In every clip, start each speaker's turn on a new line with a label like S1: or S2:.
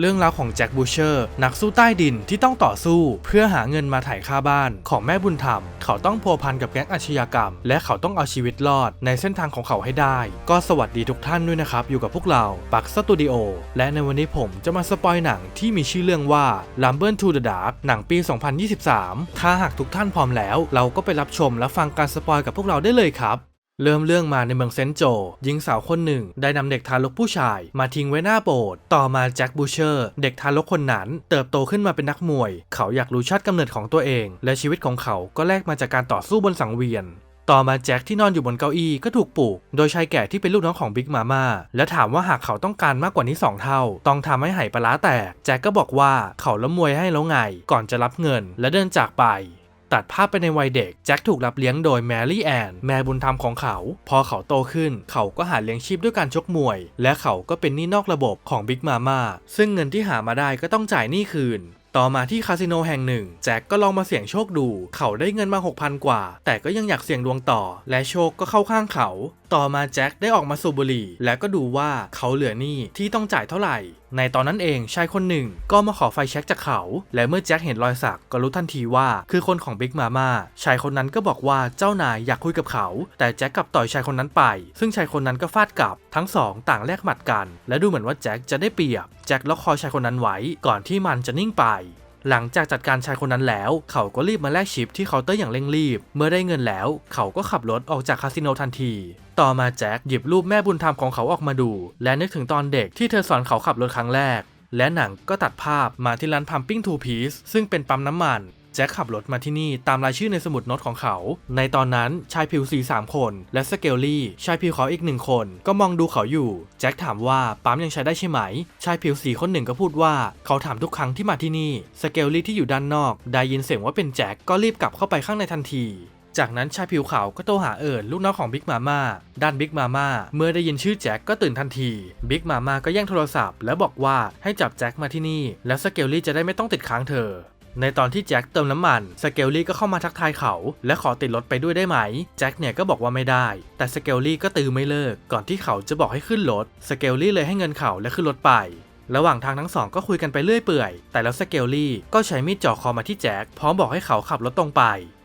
S1: เรื่องราวของแจ็คบูเชอร์นักสู้ใต้ดินที่ต้องต่อสู้เพื่อหาเงินมาไถ่ค่าบ้านของแม่บุญธรรม เขาต้องพัวพันกับแก๊งอาชญากรรม และเขาต้องเอาชีวิตรอดในเส้นทางของเขาให้ได้ ก็สวัสดีทุกท่านด้วยนะครับ อยู่กับพวกเราปักสตูดิโอและในวันนี้ผมจะมาสปอยหนังที่มีชื่อเรื่องว่า Lumber to the Dark หนังปี 2023 ถ้าหากทุกท่านพร้อมแล้ว เราก็ไปรับชมและฟังการสปอยกับพวกเราได้เลยครับ เริ่มเรื่องมาในเมืองเซนโจ หญิงสาวคนหนึ่ง ได้นำเด็กทารกผู้ชาย มาทิ้งไว้หน้าโบสถ์ต่อมาแจ็คบูเชอร์ เด็กทารกคนนั้น เติบโตขึ้นมาเป็นนักมวย เขาอยากรู้ชาติกำเนิดของตัวเอง และชีวิตของเขาก็แลกมาจากการต่อสู้บนสังเวียน ต่อมาแจ็คที่นอนอยู่บนเก้าอี้ก็ถูกปลูกโดยชายแก่ที่เป็นลูกน้องของบิ๊กมาม่าและถามว่าหากเขาต้องการมากกว่านี้ 2 เท่า ต้องทำให้ไหปลาร้าแตกแจ็คก็บอกว่าเขาล้มมวยให้แล้วไง ก่อนจะรับเงินและเดินจากไป ตัดภาพไปในวัยเด็ก แจ็คถูกรับเลี้ยงโดยแมรี่แอนแม่บุญธรรมของเขา พอเขาโตขึ้น เขาก็หาเลี้ยงชีพด้วยการชกมวย และเขาก็เป็นหนี้นอกระบบของบิ๊กมาม่าซึ่งเงินที่หามาได้ก็ต้องจ่ายหนี้คืน ต่อมาที่คาสิโนแห่งหนึ่ง แจ็คก็ลองมาเสี่ยงโชคดู เขาได้เงินมา 6,000 กว่า แต่ก็ยังอยากเสี่ยงดวงต่อ และโชคก็เข้าข้างเขา ต่อมาแจ็คได้ออกมาสูบบุหรี่ และก็ดูว่าเขาเหลือหนี้ที่ต้องจ่ายเท่าไหร่ ในตอนนั้นเองชายคนหนึ่งก็มาขอไฟแช็กจากเขา และเมื่อแจ็คเห็นรอยสักก็รู้ทันทีว่าคือคนของบิ๊กมาม่าชายคนนั้นก็บอกว่าเจ้านายอยากคุยกับเขา แต่แจ็คกลับต่อยชายคนนั้นไป ซึ่งชายคนนั้นก็ฟาดกลับ ทั้งสองต่างแลกหมัดกัน และดูเหมือนว่าแจ็คจะได้เปรียบ แจ็คล็อกคอชายคนนั้นไว้ ก่อนที่มันจะนิ่งไป หลังจากจัดการชายคนนั้นแล้ว เขาก็รีบมาแลกชิปที่เคาน์เตอร์อย่างเร่งรีบ เมื่อได้เงินแล้ว เขาก็ขับรถออกจากคาสิโนทันที ต่อมาแจ็คหยิบรูปแม่บุญธรรมของเขาออกมาดู และนึกถึงตอนเด็กที่เธอสอนเขาขับรถครั้งแรกและหนังก็ตัดภาพมาที่ร้านพัมปิ้งทูพีซซึ่งเป็นปั๊มน้ำมัน จ็คขับรถมาที่นี่ตามรายชื่อในสมุดโน้ตของเขา ในตอนนั้นชายผิวสีสามคน และสเกลลี่ชายผิวขาวอีกหนึ่งคน ก็มองดูเขาอยู่ แจ็คถามว่าปั๊มยังใช้ได้ใช่ไหม ชายผิวสีคนหนึ่งก็พูดว่า เขาถามทุกครั้งที่มาที่นี่ สเกลลี่ที่อยู่ด้านนอก ได้ยินเสียงว่าเป็นแจ็คก็รีบกลับเข้าไปข้างในทันทีจากนั้นชายผิวขาวก็โทรหาเอิญลูกน้องของบิ๊กมาม่าด้านบิ๊กมาม่าเมื่อได้ยินชื่อแจ็คก็ตื่นทันทีบิ๊กมาม่าก็แย่งโทรศัพท์ แล้วบอกว่าให้จับแจ็คมาที่นี่ แล้วสเกลลี่จะได้ไม่ต้องติดค้างเธอ ในตอนที่แจ็คเติมน้ำมันสเกลลี่ก็เข้ามาทักทายเขา และขอติดรถไปด้วยได้ไหมแจ็คเนี่ยก็บอกว่าไม่ได้ แต่สเกลลี่ก็ตือไม่เลิก ก่อนที่เขาจะบอกให้ขึ้นรถสเกลลี่เลยให้เงินเขาและขึ้นรถไป ระหว่างทางทั้งสองก็คุยกันไปเรื่อยเปื่อย แต่แล้วสเกลลี่ก็ใช้มีดจ่อคอมาที่แจ็คพร้อมบอกให้เขาขับรถตรงไป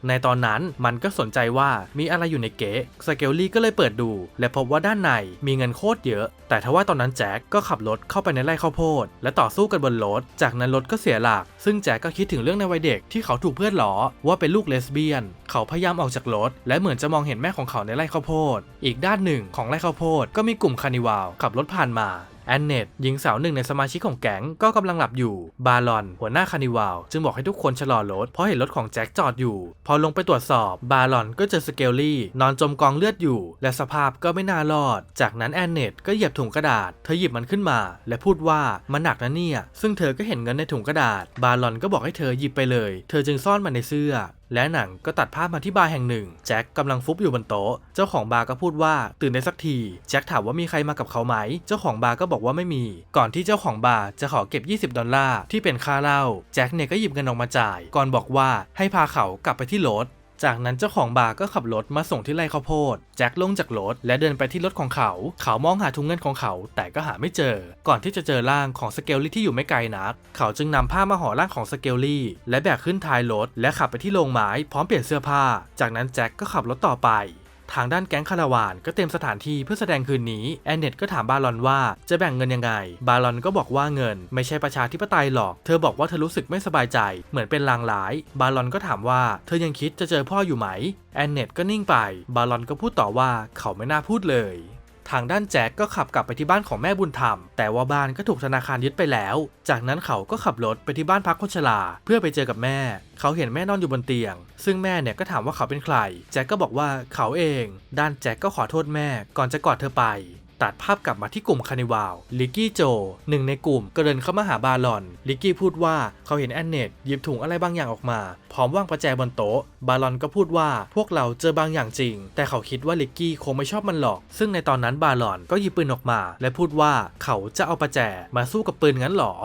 S1: ในตอนนั้นมันก็สนใจว่ามีอะไรอยู่ในเก๊ะสเกลลี่ก็เลยเปิดดู และพบว่าด้านในมีเงินโคตรเยอะ แต่ทว่าตอนนั้นแจ็คก็ขับรถเข้าไปในไร่ข้าวโพด และต่อสู้กันบนรถ จากนั้นรถก็เสียหลัก ซึ่งแจ็คก็คิดถึงเรื่องในวัยเด็กที่เขาถูกเพื่อนล้อว่าเป็นลูกเลสเบี้ยน เขาพยายามออกจากรถ และเหมือนจะมองเห็นแม่ของเขาในไร่ข้าวโพด อีกด้านหนึ่งของไร่ข้าวโพดก็มีกลุ่มคานิวาลขับรถผ่านมา แอนเนตหญิงสาวหนึ่งในสมาชิกของแก๊งก็กำลังหลับอยู่ บาลอน หัวหน้าคานิวาลจึงบอกให้ทุกคนชะลอรถเพราะเห็นรถของแจ็คจอดอยู่ พอลงไปตรวจสอบ บาลอนก็เจอสเกลลี่ นอนจมกองเลือดอยู่ และสภาพก็ไม่น่ารอด จากนั้นแอนเนตก็เหยียบถุงกระดาษ เธอหยิบมันขึ้นมา และพูดว่ามันหนักนะเนี่ย ซึ่งเธอก็เห็นเงินในถุงกระดาษ บาลอนก็บอกให้เธอหยิบไปเลย เธอจึงซ่อนมันในเสื้อ และหนังก็ตัดภาพมาที่บาร์แห่งหนึ่ง แจ็คกำลังฟุบอยู่บนโต๊ะ เจ้าของบาร์ก็พูดว่าตื่นได้สักที แจ็คถามว่ามีใครมากับเขาไหม เจ้าของบาร์ก็บอกว่าไม่มี ก่อนที่เจ้าของบาร์จะขอเก็บ 20 ดอลลาร์ที่เป็นค่าเหล้า แจ็คเนี่ยก็หยิบเงินออกมาจ่าย ก่อนบอกว่าให้พาเขากลับไปที่รถ จากนั้นเจ้าของบาร์ก็ขับรถมาส่งที่ไร่ข้าวโพด แจ็คลงจากรถและเดินไปที่รถของเขา เขามองหาถุงเงินของเขา แต่ก็หาไม่เจอ ก่อนที่จะเจอร่างของสเกลลี่ที่อยู่ไม่ไกลนัก เขาจึงนำผ้ามาห่อร่างของสเกลลี่ และแบกขึ้นท้ายรถและขับไปที่โรงไม้พร้อมเปลี่ยนเสื้อผ้า จากนั้นแจ็คก็ขับรถต่อไป ทางด้านแก๊งคาราวานก็เต็มสถานที่เพื่อแสดงคืนนี้แอนเนตก็ถามบาลอนว่าจะแบ่งเงินยังไง บาลอนก็บอกว่าเงิน ไม่ใช่ประชาธิปไตยหรอก เธอบอกว่าเธอรู้สึกไม่สบายใจ เหมือนเป็นลางร้าย บาลอนก็ถามว่าเธอยังคิดจะเจอพ่ออยู่ไหมแอนเนตก็นิ่งไป บาลอนก็พูดต่อว่าเขาไม่น่าพูดเลย ทางด้านแจ็คก็ขับกลับไปที่บ้านของแม่บุญธรรม แต่ว่าบ้านก็ถูกธนาคารยึดไปแล้ว จากนั้นเขาก็ขับรถไปที่บ้านพักคนชราเพื่อไปเจอกับแม่ เขาเห็นแม่นอนอยู่บนเตียง ซึ่งแม่เนี่ยก็ถามว่าเขาเป็นใคร แจ็คก็บอกว่าเขาเอง ด้านแจ็คก็ขอโทษแม่ก่อนจะกอดเธอไป ตัดภาพกลับมาที่กลุ่มคานิวาลลิกกี้โจหนึ่งในกลุ่มก็เดินเข้ามาหาบาลอน ลิกกี้พูดว่าเขาเห็นแอนเนตหยิบถุงอะไรบางอย่างออกมา พร้อมวางประแจบนโต๊ะ บาลอนก็พูดว่าพวกเราเจอบางอย่างจริง แต่เขาคิดว่าลิกกี้คงไม่ชอบมันหรอก ซึ่งในตอนนั้นบาลอนก็หยิบปืนออกมา และพูดว่าเขาจะเอาประแจมาสู้กับปืนงั้นหรอ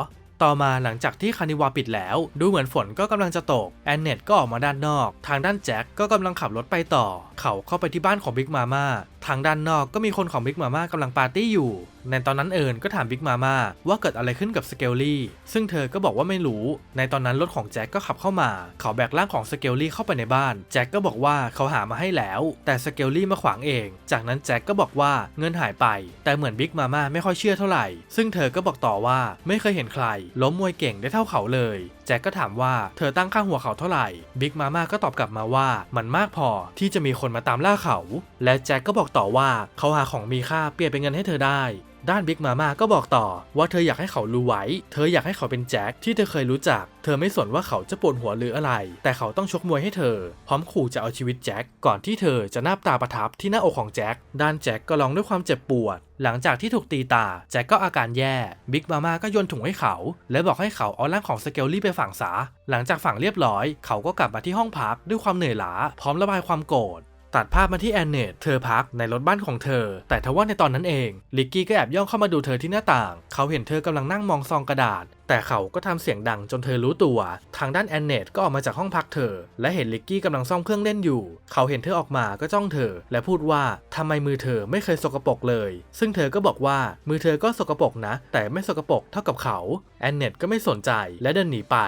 S1: ต่อมาหลังจากที่คานิวาปิดแล้ว ดูเหมือนฝนก็กำลังจะตก แอนเนตก็ออกมาด้านนอก ทางด้านแจ็คก็กำลังขับรถไปต่อ เขาเข้าไปที่บ้านของบิ๊กมาม่าทางด้านนอกก็มีคนของบิ๊กมาม่ากำลังปาร์ตี้อยู่ ในตอนนั้นเอิญก็ถามบิ๊กมาม่าว่าเกิดอะไรขึ้นกับสเกลลี่ ซึ่งเธอก็บอกว่าไม่รู้ ในตอนนั้นรถของแจ็คก็ขับเข้ามา เขาแบกร่างของสเกลลี่เข้าไปในบ้าน แจ็คก็บอกว่าเขาหามาให้แล้ว แต่สเกลลี่มาขวางเอง จากนั้นแจ็คก็บอกว่าเงินหายไป แต่เหมือนบิ๊กมาม่าไม่ค่อยเชื่อเท่าไหร่ ซึ่งเธอก็บอกต่อว่าไม่เคยเห็นใครล้มมวยเก่งได้เท่าเขาเลย แจ็คก็ถามว่าเธอตั้งค่าหัวเขาเท่าไหร่ บิ๊กมาม่าก็ตอบกลับมาว่า มันมากพอที่จะมีคนมาตามล่าเขา และแจ็คก็บอกต่อว่าเขาหาของมีค่าเปลี่ยนเป็นเงินให้เธอได้ ด้านบิ๊กมาม่าก็บอกต่อว่าเธออยากให้เขารู้ไว้ เธออยากให้เขาเป็นแจ็คที่เธอเคยรู้จัก เธอไม่สนว่าเขาจะปวดหัวหรืออะไร แต่เขาต้องชกมวยให้เธอ พร้อมขู่จะเอาชีวิตแจ็คก่อนที่เธอจะนาบตาประทับที่หน้าอกของแจ็ค ด้านแจ็คก็ร้องด้วยความเจ็บปวด หลังจากที่ถูกตีตา แจ็คก็อาการแย่ บิ๊กมาม่าก็โยนถุงให้เขา และบอกให้เขาเอาร่างของสเกลลี่ไปฝังซะ หลังจากฝังเรียบร้อย เขาก็กลับมาที่ห้องพักด้วยความเหนื่อยล้า พร้อมระบายความโกรธ ตัดภาพมาที่แอนเนตเธอพักในรถบ้านของเธอ แต่ทว่าในตอนนั้นเองลิกกี้ก็แอบย่องเข้ามาดูเธอที่หน้าต่าง เขาเห็นเธอกำลังนั่งมองซองกระดาษ แต่เขาก็ทำเสียงดังจนเธอรู้ตัว ทางด้านแอนเนตก็ออกมาจากห้องพักเธอ และเห็นลิกกี้กำลังซ่อมเครื่องเล่นอยู่ เขาเห็นเธอออกมาก็จ้องเธอ และพูดว่าทำไมมือเธอไม่เคยสกปรกเลย ซึ่งเธอก็บอกว่ามือเธอก็สกปรกนะ แต่ไม่สกปรกเท่ากับเขาแอนเนตก็ไม่สนใจและเดินหนีไป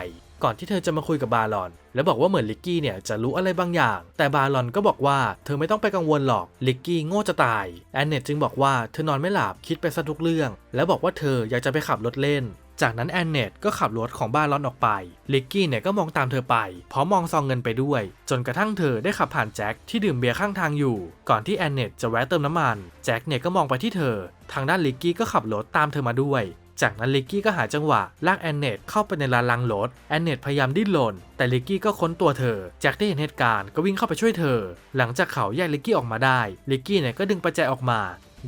S1: ก่อนที่เธอจะมาคุยกับบาลอน แล้วบอกว่าเหมือนลิกกี้เนี่ยจะรู้อะไรบางอย่าง แต่บาลอนก็บอกว่าเธอไม่ต้องไปกังวลหรอกลิกกี้โง่จะตายแอนเนตจึงบอกว่าเธอนอนไม่หลับคิดไปซะทุกเรื่อง แล้วบอกว่าเธออยากจะไปขับรถเล่นจากนั้นแอนเนตก็ขับรถของบ้านลอนออกไป ลิกกี้เนี่ยก็มองตามเธอไป พร้อมมองซองเงินไปด้วย จนกระทั่งเธอได้ขับผ่านแจ็คที่ดื่มเบียร์ข้างทางอยู่ ก่อนที่แอนเนตจะแวะเติมน้ำมัน แจ็คเนี่ยก็มองไปที่เธอ ทางด้านลิกกี้ก็ขับรถตามเธอมาด้วย จากนั้นลิกกี้ก็หาจังหวะลากแอนเนตเข้าไปในลานลังรถแอนเนตพยายามดิ้นรนแต่ลิกกี้ก็ค้นตัวเธอแจ็คได้เห็นเหตุการณ์ก็วิ่งเข้าไปช่วยเธอ หลังจากเขาแยกลิกกี้ออกมาได้ลิกกี้เนี่ยก็ดึงประแจออกมา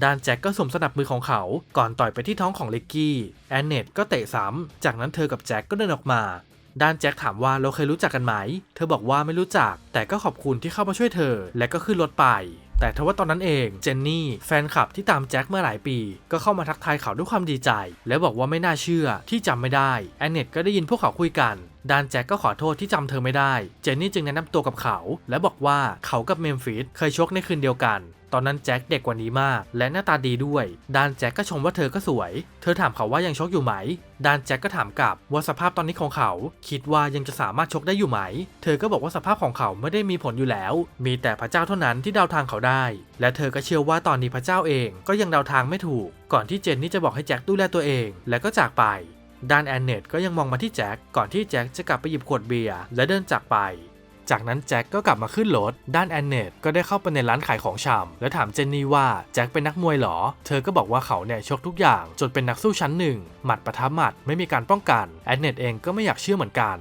S1: ด้านแจ็คก็สวมสนับมือของเขา ก่อนต่อยไปที่ท้องของลิกกี้แอนเนตก็เตะซ้ำจากนั้นเธอกับแจ็คก็เดินออกมา ด้านแจ็คถามว่าเราเคยรู้จักกันไหม เธอบอกว่าไม่รู้จัก แต่ก็ขอบคุณที่เข้ามาช่วยเธอ และก็ขึ้นรถไป แต่ทว่าตอนนั้นเองเจนนี่แฟนคลับที่ตามแจ็คเมื่อหลายปี ก็เข้ามาทักทายเขาด้วยความดีใจ และบอกว่าไม่น่าเชื่อที่จำไม่ได้แอนเนตก็ได้ยินพวกเขาคุยกันดานแจ็คก็ขอโทษที่จำเธอไม่ได้ เจนนี่จึงแนะนำตัวกับเขา และบอกว่าเขากับเมมฟิสเคยชกในคืนเดียวกัน ตอนนั้นแจ็คเด็กกว่านี้มาก และหน้าตาดีด้วย ดานแจ็คก็ชมว่าเธอก็สวย เธอถามเขาว่ายังชกอยู่ไหม ดานแจ็คก็ถามกลับว่าสภาพตอนนี้ของเขา คิดว่ายังจะสามารถชกได้อยู่ไหม เธอก็บอกว่าสภาพของเขาไม่ได้มีผลอยู่แล้ว มีแต่พระเจ้าเท่านั้นที่เดาทางเขาได้ และเธอก็เชื่อว่าตอนนี้พระเจ้าเอง ก็ยังเดาทางไม่ถูก ก่อนที่เจนนี่จะบอกให้แจ็คดูแลตัวเอง และก็จากไปด้านแอนเนตก็ยังมองมาที่แจ็คก่อนที่แจ็คจะกลับไปหยิบขวดเบียร์และเดินจากไป จากนั้นแจ็คก็กลับมาขึ้นรถด้านแอนเนตก็ได้เข้าไปในร้านขายของชำแล้วถามเจนนี่ว่าแจ็คเป็นนักมวยเหรอ เธอก็บอกว่าเขาเนี่ยชกทุกอย่าง จนเป็นนักสู้ชั้นหนึ่งหมัดประทับหมัดไม่มีการป้องกันแอนเนตเองก็ไม่อยากเชื่อเหมือนกัน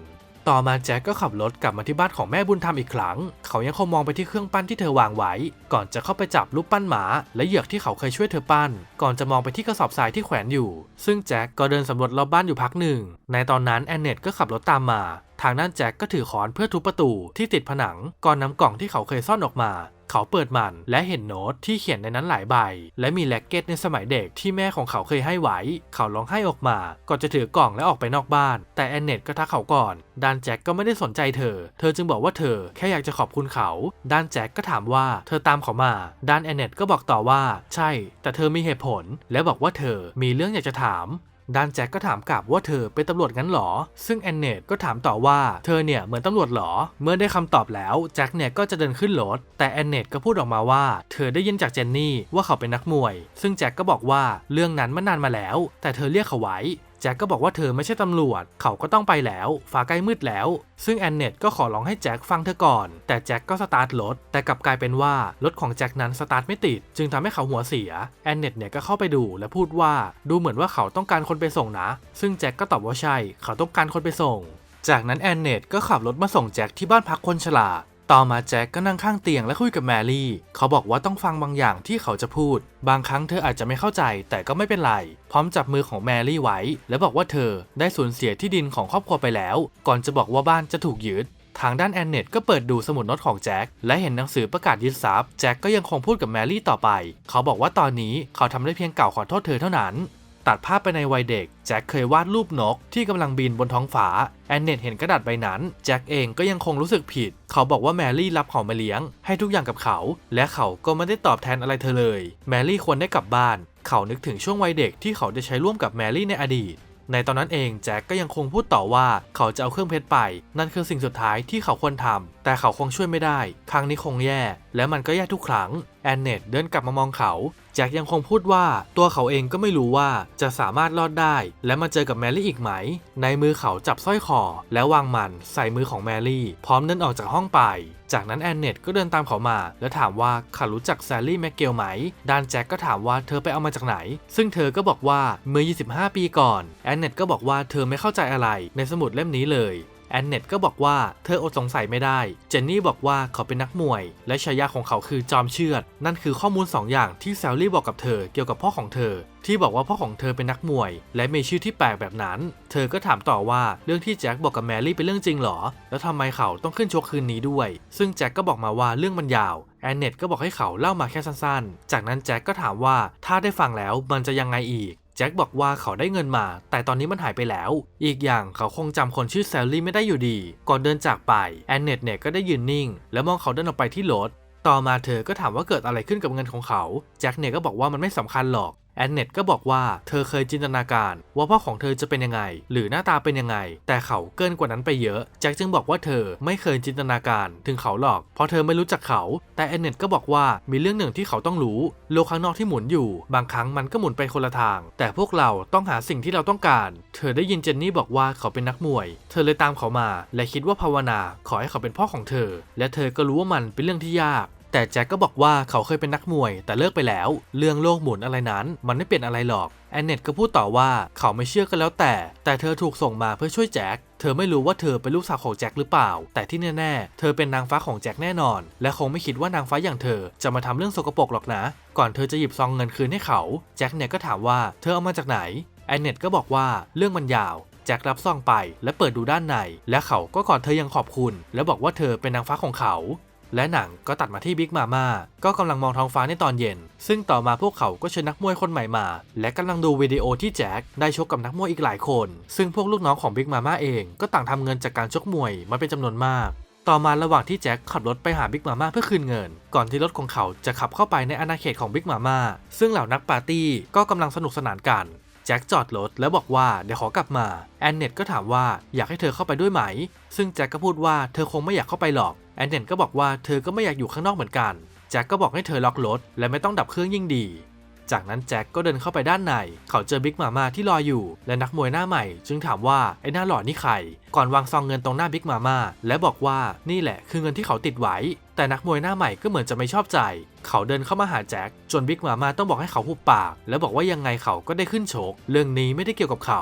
S1: ต่อมาแจ็คก็ขับรถกลับมาที่บ้านของแม่บุญธรรมอีกครั้ง เขายังคงมองไปที่เครื่องปั้นที่เธอวางไว้ ก่อนจะเข้าไปจับรูปปั้นหมา และเหยือกที่เขาเคยช่วยเธอปั้น ก่อนจะมองไปที่กระสอบทรายที่แขวนอยู่ ซึ่งแจ็คก็เดินสำรวจรอบบ้านอยู่พักหนึ่ง ในตอนนั้นแอนเนตก็ขับรถตามมา ทางด้านแจ็คก็ถือค้อนเพื่อทุบประตูที่ติดผนัง ก่อนนำกล่องที่เขาเคยซ่อนออกมา เขาเปิดมันและเห็นโน้ตที่เขียนในนั้นหลายใบ และมีแล็กเก็ตในสมัยเด็กที่แม่ของเขาเคยให้ไว้ เขาร้องไห้ออกมาก่อนจะถือกล่องและออกไปนอกบ้าน แต่แอนเนตก็ทักเขาก่อนดานแจ็คก็ไม่ได้สนใจเธอ เธอจึงบอกว่าเธอแค่อยากจะขอบคุณเขา ดานแจ็คก็ถามว่าเธอตามเขามา ดานแอนเนตก็บอกต่อว่า ใช่ แต่เธอมีเหตุผล และบอกว่าเธอมีเรื่องอยากจะถาม ด้านแจ็คก็ถามกลับว่าเธอเป็นตำรวจงั้นหรอ ซึ่งแอนเนตก็ถามต่อว่าเธอเนี่ยเหมือนตำรวจหรอ เมื่อได้คำตอบแล้วแจ็คเนี่ยก็จะเดินขึ้นรถ แต่แอนเนตก็พูดออกมาว่า เธอได้ยินจากเจนนี่ว่าเขาเป็นนักมวย ซึ่งแจ็คก็บอกว่าเรื่องนั้นมันนานมาแล้ว แต่เธอเรียกเขาไว้ แจ็คก็บอกว่าเธอไม่ใช่ตำรวจ เขาก็ต้องไปแล้วฟ้าใกล้มืดแล้ว ซึ่งแอนเนตก็ขอร้องให้แจ็คฟังเธอก่อน แต่แจ็คก็สตาร์ทรถ แต่กลับกลายเป็นว่ารถของแจ็คนั้นสตาร์ทไม่ติด จึงทำให้เขาหัวเสีย แอนเนตเนี่ยก็เข้าไปดูและพูดว่าดูเหมือนว่าเขาต้องการคนไปส่งนะ ซึ่งแจ็คก็ตอบว่าใช่ เขาต้องการคนไปส่งจากนั้นแอนเนตก็ขับรถมาส่งแจ็คที่บ้านพักคนชรา ต่อมาแจ็คก็นั่งข้างเตียงและคุยกับแมรี่ เขาบอกว่าต้องฟังบางอย่างที่เขาจะพูด บางครั้งเธออาจจะไม่เข้าใจแต่ก็ไม่เป็นไร พร้อมจับมือของแมรี่ไว้ และบอกว่าเธอได้สูญเสียที่ดินของครอบครัวไปแล้ว ก่อนจะบอกว่าบ้านจะถูกยึดทางด้านแอนเนตก็เปิดดูสมุดโน้ตของแจ็คและเห็นหนังสือประกาศยึดทรัพย์แจ็คก็ยังคงพูดกับแมรี่ต่อไป เขาบอกว่าตอนนี้เขาทำได้เพียงกล่าวขอโทษเธอเท่านั้น ตัดภาพไปในวัยเด็ก แจ็คเคยวาดรูปนกที่กำลังบินบนท้องฟ้า แอนเนตเห็นกระดาษใบนั้น แจ็คเองก็ยังคงรู้สึกผิด เขาบอกว่าแมรี่รับเขามาเลี้ยง ให้ทุกอย่างกับเขา และเขาก็ไม่ได้ตอบแทนอะไรเธอเลย แมรี่ควรได้กลับบ้าน เขานึกถึงช่วงวัยเด็กที่เขาได้ใช้ร่วมกับแมรี่ในอดีต ในตอนนั้นเองแจ็คก็ยังคงพูดต่อว่าเขาจะเอาเครื่องเพชรไป นั่นคือสิ่งสุดท้ายที่เขาควรทำแต่เขาคงช่วยไม่ได้ ครั้งนี้คงแย่และมันก็แย่ทุกครั้ง แอนเนตเดินกลับมามองเขาแจ็คยังคงพูดว่าตัวเขาเองก็ไม่รู้ว่าจะสามารถรอดได้ และมาเจอกับแมรี่อีกไหม ในมือเขาจับสร้อยคอ แล้ววางมันใส่มือของแมรี่ พร้อมเดินออกจากห้องไป จากนั้นแอนเนตก็เดินตามเขามา แล้วถามว่าเขารู้จักแซลลี่แมกเกลไหมด้านแจ็คก็ถามว่าเธอไปเอามาจากไหน ซึ่งเธอก็บอกว่าเมื่อ 25 ปีก่อนแอนเนตก็บอกว่าเธอไม่เข้าใจอะไรในสมุดเล่มนี้เลย แอนเนตก็บอกว่าเธออดสงสัยไม่ได้ เจนนี่บอกว่าเขาเป็นนักมวย และฉายาของเขาคือจอมเชือด นั่นคือข้อมูล 2 อย่างที่แซลลี่บอกกับเธอเกี่ยวกับพ่อของเธอ ที่บอกว่าพ่อของเธอเป็นนักมวย และมีชื่อที่แปลกแบบนั้น เธอก็ถามต่อว่าเรื่องที่แจ็คบอกกับแมรี่เป็นเรื่องจริงหรอ แล้วทำไมเขาต้องขึ้นชกคืนนี้ด้วย ซึ่งแจ็คก็บอกมาว่าเรื่องมันยาวแอนเนตก็บอกให้เขาเล่ามาแค่สั้นๆ จากนั้นแจ็คก็ถามว่าถ้าได้ฟังแล้วมันจะยังไงอีก แจ็คบอกว่าเขาได้เงินมา แต่ตอนนี้มันหายไปแล้ว อีกอย่างเขาคงจำคนชื่อแซลลี่ไม่ได้อยู่ดี ก่อนเดินจากไปแอนเนตเนี่ยก็ได้ยืนนิ่ง แล้วมองเขาเดินออกไปที่รถต่อมาเธอก็ถามว่าเกิดอะไรขึ้นกับเงินของเขา แจ็คเนี่ยก็บอกว่ามันไม่สำคัญหรอก แอนเนตก็บอกว่าเธอเคยจินตนาการว่าพ่อของเธอจะเป็นยังไง หรือหน้าตาเป็นยังไง แต่เขาเกินกว่านั้นไปเยอะแจ็คจึงบอกว่าเธอไม่เคยจินตนาการถึงเขาหรอก เพราะเธอไม่รู้จักเขา แต่แอนเนตก็บอกว่ามีเรื่องหนึ่งที่เขาต้องรู้ โลกข้างนอกที่หมุนอยู่ บางครั้งมันก็หมุนไปคนละทาง แต่พวกเราต้องหาสิ่งที่เราต้องการ เธอได้ยินเจนนี่บอกว่าเขาเป็นนักมวย เธอเลยตามเขามา และคิดว่าภาวนาขอให้เขาเป็นพ่อของเธอ และเธอก็รู้ว่ามันเป็นเรื่องที่ยาก แต่แจ็คก็บอกว่าเขาเคยเป็นนักมวย แต่เลิกไปแล้ว เรื่องโลกหมุนอะไรนั้น มันไม่เป็นอะไรหรอกแอนเนตก็พูดต่อว่าเขาไม่เชื่อกันแล้วแต่ แต่เธอถูกส่งมาเพื่อช่วยแจ็คเธอไม่รู้ว่าเธอเป็นลูกสาวของแจ็คหรือเปล่า แต่ที่แน่ๆ เธอเป็นนางฟ้าของแจ็คแน่นอน และคงไม่คิดว่านางฟ้าอย่างเธอจะมาทำเรื่องสกปรกหรอกนะ ก่อนเธอจะหยิบซองเงินคืนให้เขา แจ็คเนี่ยก็ถามว่าเธอเอามาจากไหนแอนเนตก็บอกว่าเรื่องมันยาวแจ็ครับซองไปและเปิดดูด้านใน และเขาก็กอดเธออยังขอบคุณ และบอกว่าเธอเป็นนางฟ้าของเขา และหนังก็ตัดมาที่บิ๊กมาม่าก็กำลังมองท้องฟ้าในตอนเย็น ซึ่งต่อมาพวกเขาก็เชิญนักมวยคนใหม่มา และกำลังดูวิดีโอที่แจ็คได้ชกกับนักมวยอีกหลายคน ซึ่งพวกลูกน้องของบิ๊กมาม่าเองก็ต่างทำเงินจากการชกมวยมาเป็นจำนวนมากต่อมาระหว่างที่แจ็คขับรถไปหาบิ๊กมาม่าเพื่อคืนเงิน ก่อนที่รถของเขาจะขับเข้าไปในอาณาเขตของบิ๊กมาม่าซึ่งเหล่านักปาร์ตี้ก็กำลังสนุกสนานกัน แจ็คจอดรถแล้วบอกว่าเดี๋ยวขอกลับมาแอนเนตก็ถามว่าอยากให้เธอเข้าไปด้วยไหม ซึ่งแจ็คก็พูดว่าเธอคงไม่อยากเข้าไปหรอก อนเดนก็บอกว่าเธอก็ไม่อยากอยู่ข้างนอกเหมือนกันแจ็คก็บอกให้เธอล็อกรถและไม่ต้องดับเครื่องยิ่งดี จากนั้นแจ็คก็เดินเข้าไปด้านใน เขาเจอบิ๊กมาม่าที่รออยู่ และนักมวยหน้าใหม่ จึงถามว่าไอ้หน้าหล่อนี่ใคร ก่อนวางซองเงินตรงหน้าบิ๊กมาม่าและบอกว่านี่แหละคือเงินที่เขาติดไว้ แต่นักมวยหน้าใหม่ก็เหมือนจะไม่ชอบใจ เขาเดินเข้ามาหาแจ็คจนบิ๊กมาม่าต้องบอกให้เขาหุบปาก แล้วบอกว่ายังไงเขาก็ได้ขึ้นโชกเรื่องนี้ไม่ได้เกี่ยวกับเขา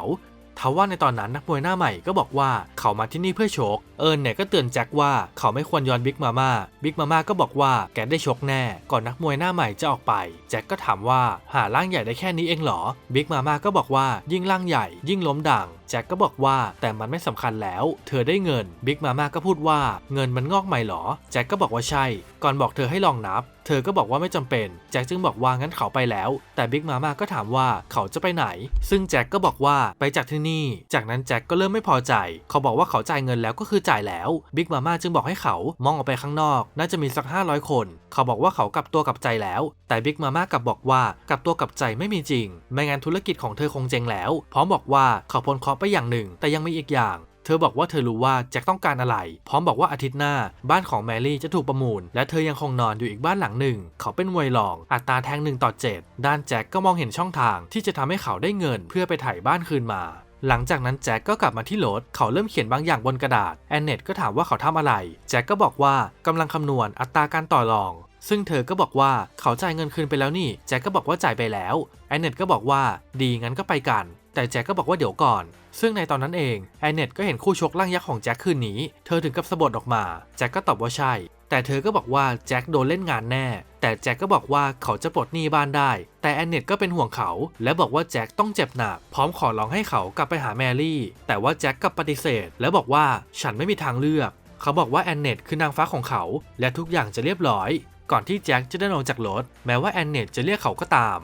S1: ทว่าในตอนนั้นนักมวยหน้าใหม่ก็บอกว่าเขามาที่นี่เพื่อชก เอิญเนี่ยก็เตือนแจ็คว่าเขาไม่ควรย้อนบิ๊กมาม่า บิ๊กมาม่าก็บอกว่าแกได้ชกแน่ ก่อนนักมวยหน้าใหม่จะออกไป แจ็คก็ถามว่าหาร่างใหญ่ได้แค่นี้เองเหรอ บิ๊กมาม่าก็บอกว่ายิ่งร่างใหญ่ ยิ่งล้มดัง จ็คก็บอกว่าแต่มันไม่สำคัญแล้ว เธอได้เงิน บิ๊กมาม่าก็พูดว่าเงินมันงอกใหม่เหรอ แจ็คก็บอกว่าใช่ ก่อนบอกเธอให้ลองนับ เธอก็บอกว่าไม่จำเป็น แจ็คจึงบอกว่างั้นเขาไปแล้ว แต่บิ๊กมาม่าก็ถามว่าเขาจะไปไหน ซึ่งแจ็คก็บอกว่าไปจากที่นี่ จากนั้นแจ็คก็เริ่มไม่พอใจ เขาบอกว่าเขาจ่ายเงินแล้วก็คือจ่ายแล้ว บิ๊กมาม่าจึงบอกให้เขามองออกไปข้างนอก น่าจะมีสัก 500 คน เขาบอกว่าเขากลับตัวกลับใจแล้ว แต่บิ๊กมาม่ากลับบอกว่ากลับตัวกลับใจไม่มีจริง ไม่งั้นธุรกิจของเธอคงเจ๊งแล้ว พร้อมบอกว่าเขาพ้นเคราะไปอย่างหนึ่ง แต่ยังมีอีกอย่าง เธอบอกว่าเธอรู้ว่าแจ็คต้องการอะไร พร้อมบอกว่าอาทิตย์หน้า บ้านของแมรี่จะถูกประมูล และเธอยังคงนอนอยู่อีกบ้านหลังหนึ่ง เขาเป็นมวยรอง อัตราแทงหนึ่งต่อ 7 ด้านแจ็คก็มองเห็นช่องทางที่จะทำให้เขาได้เงิน เพื่อไปถ่ายบ้านคืนมาหลังจากนั้นแจ็คก็กลับมาที่รถเขาเริ่มเขียนบางอย่างบนกระดาษ แอนเนตก็ถามว่าเขาทำอะไร แจ็คก็บอกว่ากำลังคำนวณอัตราการต่อรอง ซึ่งเธอก็บอกว่าเขาจ่ายเงินคืนไปแล้วนี่ แจ็คก็บอกว่าจ่ายไปแล้ว แอนเนตก็บอกว่าดีงั้นก็ไปกัน แต่แจ็คก็บอกว่าเดี๋ยวก่อน ซึ่งในตอนนั้นเองแอนเนตก็เห็นคู่ชกร่างยักษ์ของแจ็คคืนนี้ เธอถึงกับสะบัดออกมา แจ็คก็ตอบว่าใช่ แต่เธอก็บอกว่าแจ็คโดนเล่นงานแน่ แต่แจ็คก็บอกว่าเขาจะปลดหนี้บ้านได้ แต่แอนเนตก็เป็นห่วงเขา และบอกว่าแจ็คต้องเจ็บหนัก พร้อมขอร้องให้เขากลับไปหาแมรี่ แต่ว่าแจ็คกลับปฏิเสธ และบอกว่าฉันไม่มีทางเลือก เขาบอกว่าแอนเนตคือนางฟ้าของเขา และทุกอย่างจะเรียบร้อย ก่อนที่แจ็คจะเดินออกจากรถ แม้ว่าแอนเนตจะเรียกเขาก็ตาม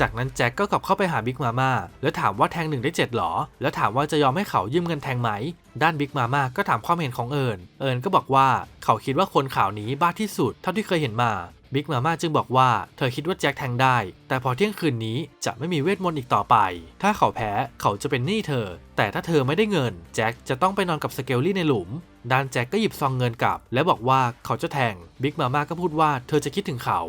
S1: จากนั้นแจ็คก็กลับเข้าไปหาบิ๊กมาม่าแล้วถามว่าแทงหนึ่งได้เจ็ดหรอ แล้วถามว่าจะยอมให้เขายืมเงินแทงไหม ด้านบิ๊กมาม่าก็ถามความเห็นของเอิญเอิญก็บอกว่าเขาคิดว่าคนข่าวนี้บ้าที่สุดเท่าที่เคยเห็นมาบิ๊กมาม่าจึงบอกว่าเธอคิดว่าแจ็คแทงได้ แต่พอเที่ยงคืนนี้จะไม่มีเวทมนต์อีกต่อไป ถ้าเขาแพ้เขาจะเป็นหนี้เธอ แต่ถ้าเธอไม่ได้เงิน แจ็คจะต้องไปนอนกับสเกลลี่ในหลุมด้านแจ็คก็หยิบซองเงินกลับ และบอกว่าเขาจะแทงบิ๊กมาม่าก็พูดว่าเธอจะคิดถึงเขา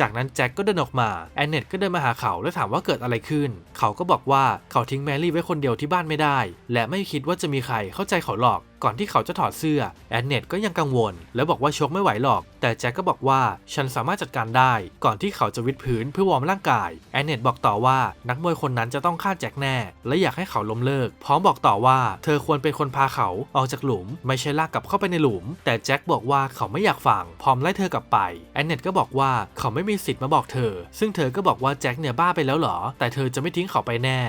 S1: จากนั้นแจ็คก็เดินออกมาแอนเนตก็เดินมาหาเขาและถามว่าเกิดอะไรขึ้น เขาก็บอกว่าเขาทิ้งแมรี่ไว้คนเดียวที่บ้านไม่ได้ และไม่คิดว่าจะมีใครเข้าใจเขาหรอก ก่อนที่เขาจะถอดเสื้อแอนเนตก็ยังกังวล และบอกว่าชกไม่ไหวหรอก แต่แจ็คก็บอกว่าฉันสามารถจัดการได้ ก่อนที่เขาจะวิดพื้นเพื่อวอร์มร่างกายแอนเนตบอกต่อว่านักมวยคนนั้นจะต้องฆ่าแจ็คแน่ และอยากให้เขาล้มเลิก พร้อมบอกต่อว่าเธอควรเป็นคนพาเขาออกจากหลุม ไม่ใช่ลากกลับเข้าไปในหลุม แต่แจ็คบอกว่าเขาไม่อยากฟังพร้อมไล่เธอกลับไปแอนเนตก็บอกว่าเขาไม่มีสิทธิ์มาบอกเธอ ซึ่งเธอก็บอกว่าแจ็คเนี่ยบ้าไปแล้วเหรอ แต่เธอจะไม่ทิ้งเขาไปแน่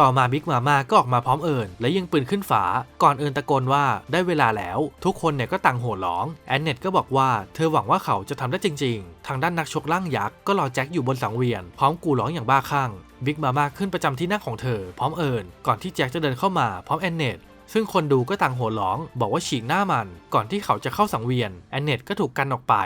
S1: ต่อมาบิ๊กมาม่าก็ออกมาพร้อมเอิญและยิงปืนขึ้นฟ้าก่อนเอิญตะโกนว่าได้เวลาแล้ว ทุกคนเนี่ยก็ต่างโห่ร้อง แอนเนตก็บอกว่าเธอหวังว่าเขาจะทำได้จริง ๆ ทางด้านนักชกร่างยักษ์ก็รอแจ็คอยู่บนสังเวียน พร้อมกูร้องอย่างบ้าคลั่งบิ๊กมาม่าขึ้นประจำที่นั่งของเธอ พร้อมเอิญก่อนที่แจ็คจะเดินเข้ามาพร้อมแอนเนตซึ่งคนดูก็ต่างโห่ร้อง บอกว่าฉีกหน้ามัน ก่อนที่เขาจะเข้าสังเวียนแอนเนตก็ถูกกันออกไป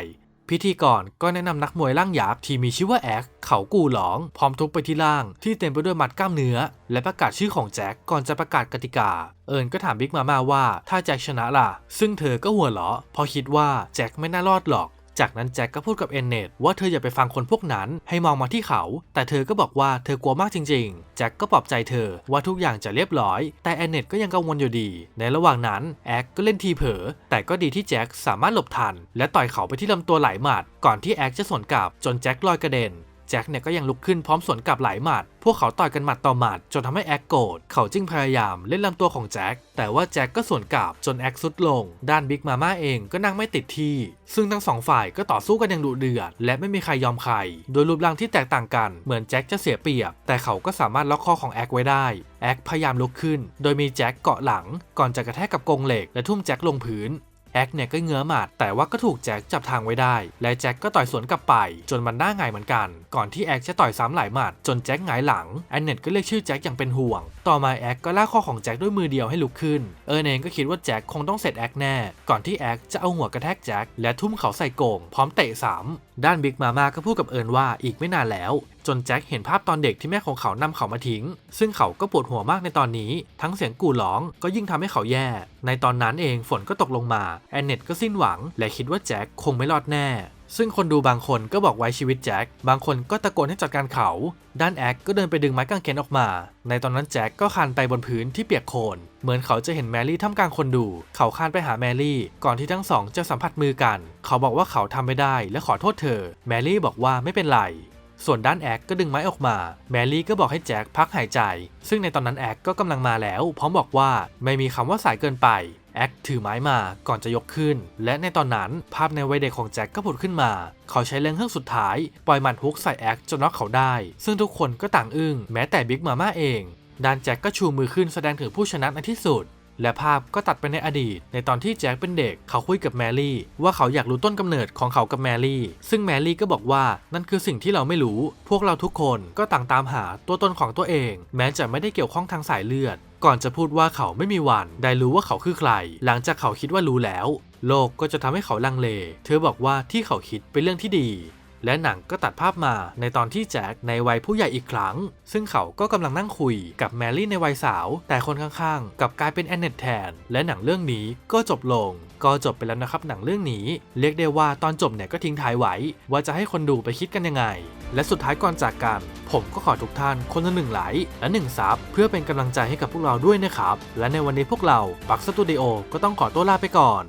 S1: พิธีกรก็แนะนำนักมวยร่างยักษ์ที่มีชื่อว่าแอ็กเขากูหลอง พร้อมทุบไปที่ล่าง ที่เต็มไปด้วยมัดกล้ามเนื้อ และประกาศชื่อของแจ็คก่อนจะประกาศกติกา เอิญก็ถามบิ๊กมาม่าว่าถ้าแจ็คชนะล่ะ ซึ่งเธอก็หัวเราะเพราะคิดว่าแจ็คไม่น่ารอดหรอก จากนั้นแจ็คก็พูดกับเอนเนตว่าเธออย่าไปฟังคนพวกนั้นให้มองมาที่เขา แต่เธอก็บอกว่าเธอกลัวมากจริงๆ แจ็คก็ปลอบใจเธอว่าทุกอย่างจะเรียบร้อย แต่แอนเนตก็ยังกังวลอยู่ดี ในระหว่างนั้นแอ็กก็เล่นทีเผลอแต่ก็ดีที่แจ็คสามารถหลบทัน และต่อยเขาไปที่ลำตัวหลายหมัดก่อนที่แอ็กจะสวนกลับจนแจ็คลอยกระเด็นแจ็คเนี่ยก็ยังลุกขึ้นพร้อมสวนกลับหลายหมัด พวกเขาต่อยกันหมัดต่อหมัดจนทำให้แอ็กโกรธเขาจึงพยายามเล่นลำตัวของแจ็คแต่ว่าแจ็คก็สวนกลับจนแอ็กสุดลง ด้านบิ๊กมาม่าเองก็นั่งไม่ติดที่ ซึ่งทั้งสองฝ่ายก็ต่อสู้กันอย่างดุเดือด และไม่มีใครยอมใคร โดยรูปร่างที่แตกต่างกันเหมือนแจ็คจะเสียเปรียบ แต่เขาก็สามารถล็อกคอของแอ็กไว้ได้แอ็กพยายามลุกขึ้น โดยมีแจ็คเกาะหลัง ก่อนจะกระแทกกับกรงเหล็กและทุ่มแจ็คลงพื้นแอ็กเนี่ยก็เงื้อหมัดแต่ว่าก็ถูกแจ็คจับทางไว้ได้ และแจ็คก็ต่อยสวนกลับไป จนมันหน้าหงายเหมือนกันก่อนที่แอ็กจะต่อยซ้ำหลายหมัดจนแจ็คหงายหลังแอนเนตก็เรียกชื่อแจ็คอย่างเป็นห่วง ต่อมาแอ็กก็ลากข้อของแจ็คด้วยมือเดียวให้ลุกขึ้น เอิร์นเองก็คิดว่าแจ็คคงต้องเสร็จแอ็กแน่ ก่อนที่แอ็กจะเอาหัวกระแทกแจ็คและทุ่มเขาใส่โกงพร้อมเตะซ้ำด้านบิ๊กมาม่าก็พูดกับเอิร์นว่าอีกไม่นานแล้ว จนแจ็คเห็นภาพตอนเด็กที่แม่ของเขานำเขามาทิ้ง ซึ่งเขาก็ปวดหัวมากในตอนนี้ ทั้งเสียงกู่ร้องก็ยิ่งทำให้เขาแย่ ในตอนนั้นเองฝนก็ตกลงมาแอนเนตก็สิ้นหวัง และคิดว่าแจ็คคงไม่รอดแน่ ซึ่งคนดูบางคนก็บอกไว้ชีวิตแจ็ค บางคนก็ตะโกนให้จัดการเขา ด้านแอ็กก็เดินไปดึงไม้กางเขนออกมา ในตอนนั้นแจ็คก็คานไปบนพื้นที่เปียกโคลน เหมือนเขาจะเห็นแมรี่ท่ามกลางคนดู เขาคานไปหาแมรี่ ก่อนที่ทั้งสองจะสัมผัสมือกัน เขาบอกว่าเขาทำไม่ได้และขอโทษเธอ แมรี่บอกว่าไม่เป็นไร ส่วนด้านแอ็กก็ดึงไม้ออกมา แมรี่ก็บอกให้แจ็คพักหายใจ ซึ่งในตอนนั้นแอ็กก็กำลังมาแล้ว พร้อมบอกว่าไม่มีคำว่าสายเกินไป แอ็กถือไม้มาก่อนจะยกขึ้น และในตอนนั้นภาพในวัยเด็กของแจ็คก็ผุดขึ้นมา เขาใช้แรงเครื่องสุดท้าย ปล่อยหมัดฮุกใส่แอ็กจนน็อกเขาได้ ซึ่งทุกคนก็ต่างอึ้งแม้แต่บิ๊กมาม่าเองดานแจ็คก็ชูมือขึ้นแสดงถึงผู้ชนะในที่สุด และภาพก็ตัดไปในอดีต ในตอนที่แจ็คเป็นเด็กเขาคุยกับแมรี่ ว่าเขาอยากรู้ต้นกำเนิดของเขากับแมรี่ ซึ่งแมรี่ก็บอกว่านั่นคือสิ่งที่เราไม่รู้ พวกเราทุกคนก็ต่างตามหาตัวตนของตัวเอง แม้จะไม่ได้เกี่ยวข้องทางสายเลือด ก่อนจะพูดว่าเขาไม่มีวัน ได้รู้ว่าเขาคือใคร หลังจากเขาคิดว่ารู้แล้ว โลกก็จะทำให้เขาลังเล เธอบอกว่าที่เขาคิดเป็นเรื่องที่ดี และหนังก็ตัดภาพมาในตอนที่แจ็คในวัยผู้ใหญ่อีกครั้ง ซึ่งเขาก็กำลังนั่งคุยกับแมรี่ในวัยสาว แต่คนข้างๆ กับกลายเป็นแอนเนตแทน และหนังเรื่องนี้ก็จบลง ก็จบไปแล้วนะครับหนังเรื่องนี้ เรียกได้ว่าตอนจบเนี่ยก็ทิ้งท้ายไว้ ว่าจะให้คนดูไปคิดกันยังไง และสุดท้ายก่อนจากกัน ผมก็ขอทุกท่านคนละหนึ่งไลค์และหนึ่งซับเพื่อเป็นกำลังใจให้กับพวกเราด้วยนะครับและในวันนี้พวกเราปักสตูดิโอก็ต้องขอตัวลาไปก่อน